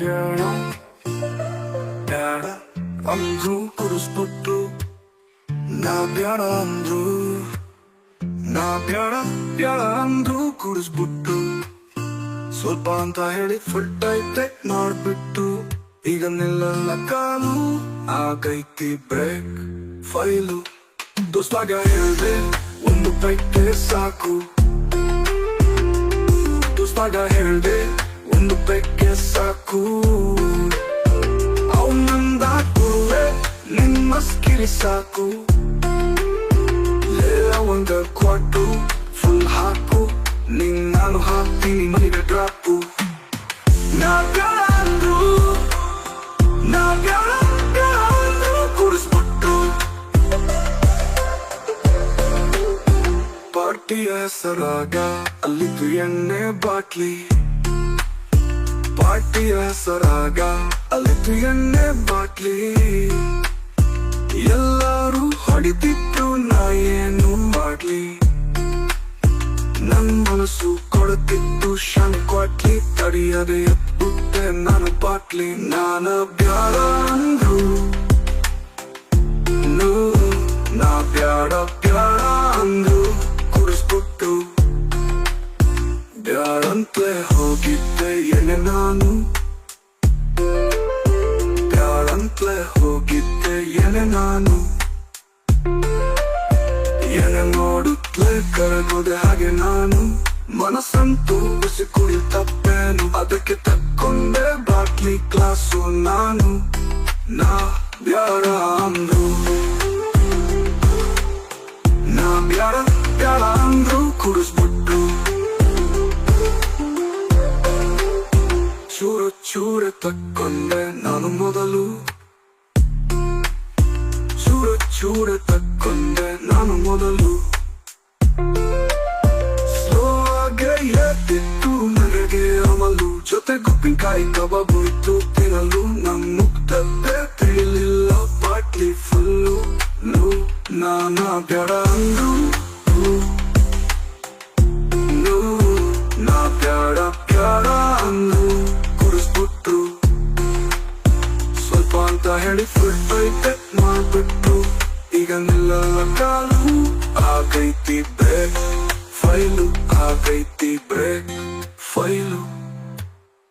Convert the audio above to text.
ಬೇಡ ಬೇಡ ಅಂದ್ರು ಕುಡಿಸ್ಬಿಟ್ಟು ನಾ ಬೇಡ ಅಂದ್ರು. ನಾ ಬೇಡ ಬೇಡ ಅಂದ್ರು ಕುಡಿಸ್ಬಿಟ್ಟು ಸ್ವಲ್ಪ ಅಂತ ಹೇಳಿ ಫುಡ್ ಐತೆ ಮಾಡ್ಬಿಟ್ಟು. ಈಗ ನಿಲ್ಲಲ್ಲ ಕಾಲು ಆಗೈತಿ ಬ್ರೇಕ್ ಫೈಲು ದೋಸ್ತಾಗ ಹೇಳ್ದೆ, ಒಂದು ಪೈಟೆ ಸಾಕು. ದೋಸ್ತಾಗ ಹೇಳ್ದೆ ನಿಮ್ಮ ಸಾಕು ಒಂದ ಕೊಟ್ಟು ಫುಲ್ ಹಾಕು ನಿಂಗ್ ನಾನು ಹಾಕ್ತೀನಿ ಮನೆಗೆ ಡ್ರಾಪು ನಾ ಬೇಡ ಅಂದ್ರು ನಾ ಬೇಡ ಬೇಡ ಅಂದ್ರು ಪಾರ್ಟಿಯ ಹೆಸರಾಗ ಅಲ್ಲಿದ್ದು ಎಣ್ಣೆ ಬಾಟ್ಲಿ ಪಾರ್ಟಿಯ ಹೆಸರಾಗ ಅಲ್ಲಿದ್ದು ಎಣ್ಣೆ ಬಾಟ್ಲಿ ಎಲ್ಲರೂ ಹೊಡಿತಿತ್ತು ನಾ ಏನು ಮಾಡ್ಲಿ? ನನ್ ಮನಸ್ಸು ಕೊಡುತ್ತಿತ್ತು ಶಂಕ್ವಾಟ್ಲಿ ತಡಿಯದೆ ಎತ್ತುತ್ತೆ ನನ್ನ ಬಾಟ್ಲಿ. ನಾನ ಬ್ಯಾಡ ಅಂದ್ರು. ನೂ, ಬ್ಯಾಡ ಬ್ಯಾಡ ಅಂದ್ರು. ಕುಡಿಸ್ಬಿಟ್ಟು ಬ್ಯಾಡಂತೆ ಹೋಗಿದ್ದೆ ಎನೆ ನಾನು. ಬ್ಯಾಡಂತಲೇ ಹೋಗಿದ್ದೆ ಏನೆ ನಾನು. ಏನೇ ನೋಡುತ್ತಲೇ ಕರಗೋದೆ ಹಾಗೆ ನಾನು. ಮನಸ್ಸಂತೂ ಬಿಸಿ ಕುಡಿಯ ತಪ್ಪೇನು. ಅದಕ್ಕೆ ತಕ್ಕೊಂಡೆ ಬಾಟ್ಲಿ ಕ್ಲಾಸು ನಾನು. ನಾ ಬ್ಯಾರ ಅಂದ್ರು. ನಾ ಬ್ಯಾರ ಬ್ಯಾರ ಅಂದ್ರು ಕುಡಿಸ್ಬಿಟ್ಟು ಚೂರ ಚೂರ ತಕ್ಕೊಂಡೆ ನಾನು ಮೊದಲು. ಚೂರ ತಕ್ಕೊಂಡೆ ನಾನು ಮೊದಲು. ಸ್ಲೋ ಆಗಿ ಎದ್ದಿತ್ತು ನನಗೆ ಅಮಲು. ಜೊತೆ ಗುಪ್ಪಿನಕಾಯಿ ಕಬಾಬು ಇತ್ತು ತಿನ್ನಲು ನಮ್ಮ ಮುಗ್ದದ್ದೆ ತಿಳಿಲಿಲ್ಲ ಬಾಟ್ಲಿ ಫುಲ್ಲು ನಾನು ಬೇಡ ಅಂದ್ರು. ಈಗ ನಿಲ್ಲಲ್ಲ ಕಾಲು ಆಗೈತಿ ಬ್ರೇಕ್ ಫೈಲು ಆಗೈತಿ ಬ್ರೇಕ್ ಫೈಲು